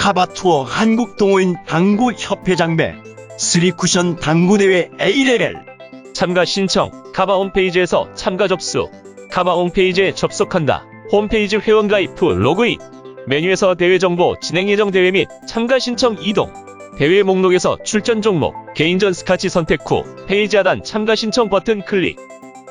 카바투어 한국동호인 당구협회장배 3쿠션 당구대회 A레벨 참가 신청, 카바 홈페이지에서 참가 접수, 카바 홈페이지에 접속한다. 홈페이지 회원가입 후 로그인. 메뉴에서 대회 정보, 진행 예정 대회 및 참가 신청 이동. 대회 목록에서 출전 종목, 개인전 스카치 선택 후 페이지 하단 참가 신청 버튼 클릭.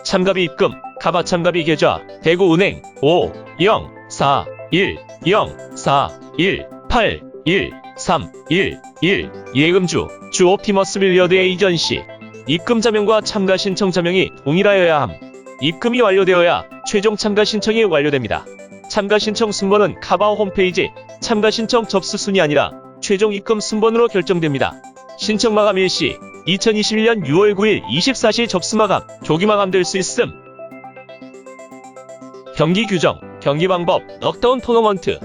참가비 입금, 카바 참가비 계좌, 대구은행 5 0 4 1 0 4 1 8 1 3 1 1 예금주, 주 옵티머스 빌리어드 에이전 시. 입금 자명과 참가 신청 자명이 동일하여야 함. 입금이 완료되어야 최종 참가 신청이 완료됩니다. 참가 신청 순번은 카바오 홈페이지 참가 신청 접수 순이 아니라 최종 입금 순번으로 결정됩니다. 신청 마감 일시 2021년 6월 9일 24시 접수 마감, 조기 마감될 수 있음. 경기 규정, 경기 방법, 넉다운 토너먼트,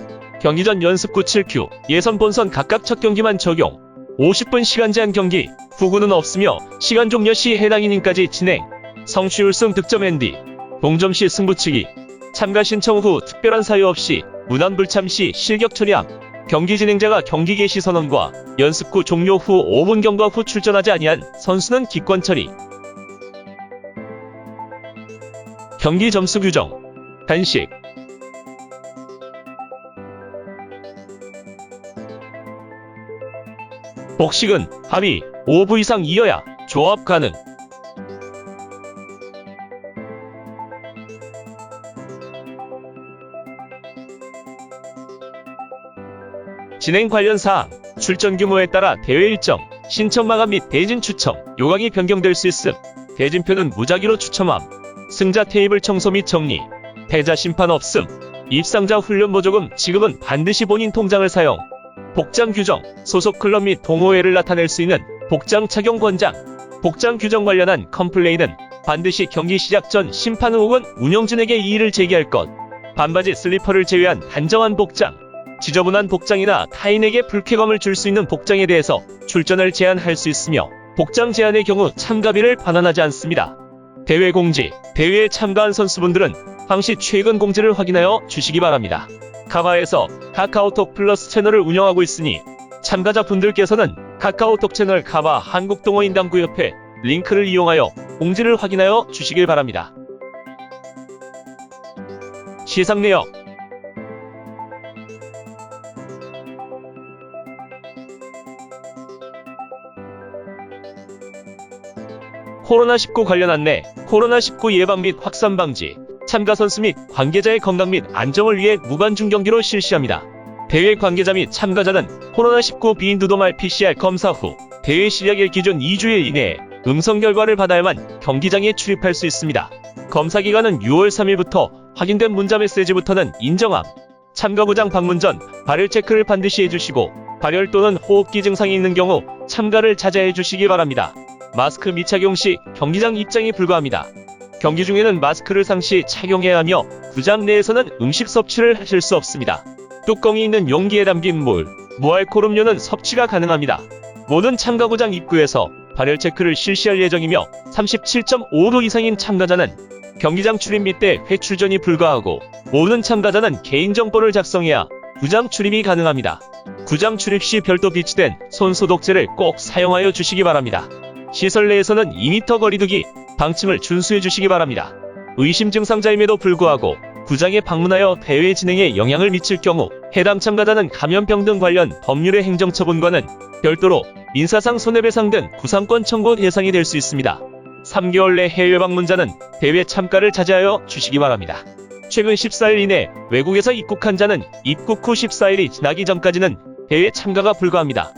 경기전 연습구 7큐, 예선 본선 각각 첫 경기만 적용, 50분 시간 제한 경기, 후구는 없으며 시간 종료 시 해당 이닝까지 진행. 성취율 승 득점 핸디. 동점 시 승부치기. 참가 신청 후 특별한 사유 없이 무단 불참 시 실격 처리함. 경기 진행자가 경기 개시 선언과 연습구 종료 후 5분 경과 후 출전하지 아니한 선수는 기권 처리. 경기 점수 규정. 단식. 복식은 합의 5부 이상 이어야 조합 가능. 진행 관련 사항, 출전 규모에 따라 대회 일정, 신청 마감 및 대진 추첨, 요강이 변경될 수 있음. 대진표는 무작위로 추첨함. 승자 테이블 청소 및 정리. 패자 심판 없음. 입상자 훈련 보조금 지급은 반드시 본인 통장을 사용. 복장 규정, 소속 클럽 및 동호회를 나타낼 수 있는 복장 착용 권장, 복장 규정 관련한 컴플레인은 반드시 경기 시작 전 심판 혹은 운영진에게 이의를 제기할 것. 반바지 슬리퍼를 제외한 단정한 복장, 지저분한 복장이나 타인에게 불쾌감을 줄 수 있는 복장에 대해서 출전을 제한할 수 있으며 복장 제한의 경우 참가비를 반환하지 않습니다. 대회 공지, 대회에 참가한 선수분들은 항시 최근 공지를 확인하여 주시기 바랍니다. 카바에서 카카오톡 플러스 채널을 운영하고 있으니 참가자 분들께서는 카카오톡 채널 카바 한국동호인당구협회 링크를 이용하여 공지를 확인하여 주시길 바랍니다. 시상 내역 코로나19 관련 안내, 코로나19 예방 및 확산 방지, 참가 선수 및 관계자의 건강 및 안정을 위해 무관중 경기로 실시합니다. 대회 관계자 및 참가자는 코로나19 비인두도말 PCR 검사 후 대회 시작일 기준 2주일 이내에 음성 결과를 받아야만 경기장에 출입할 수 있습니다. 검사 기간은 6월 3일부터 확인된 문자 메시지부터는 인정함. 참가구장 방문 전 발열 체크를 반드시 해주시고 발열 또는 호흡기 증상이 있는 경우 참가를 자제해 주시기 바랍니다. 마스크 미착용 시 경기장 입장이 불가합니다. 경기 중에는 마스크를 상시 착용해야 하며 구장 내에서는 음식 섭취를 하실 수 없습니다. 뚜껑이 있는 용기에 담긴 물, 무알콜 음료는 섭취가 가능합니다. 모든 참가구장 입구에서 발열 체크를 실시할 예정이며 37.5도 이상인 참가자는 경기장 출입 및 대회 출전이 불가하고 모든 참가자는 개인정보를 작성해야 구장 출입이 가능합니다. 구장 출입 시 별도 비치된 손 소독제를 꼭 사용하여 주시기 바랍니다. 시설 내에서는 2m 거리두기, 방침을 준수해 주시기 바랍니다. 의심 증상자임에도 불구하고 구장에 방문하여 대회 진행에 영향을 미칠 경우 해당 참가자는 감염병 등 관련 법률의 행정처분과는 별도로 민사상 손해배상 등 구상권 청구 대상이 될 수 있습니다. 3개월 내 해외 방문자는 대회 참가를 자제하여 주시기 바랍니다. 최근 14일 이내 외국에서 입국한 자는 입국 후 14일이 지나기 전까지는 대회 참가가 불가합니다.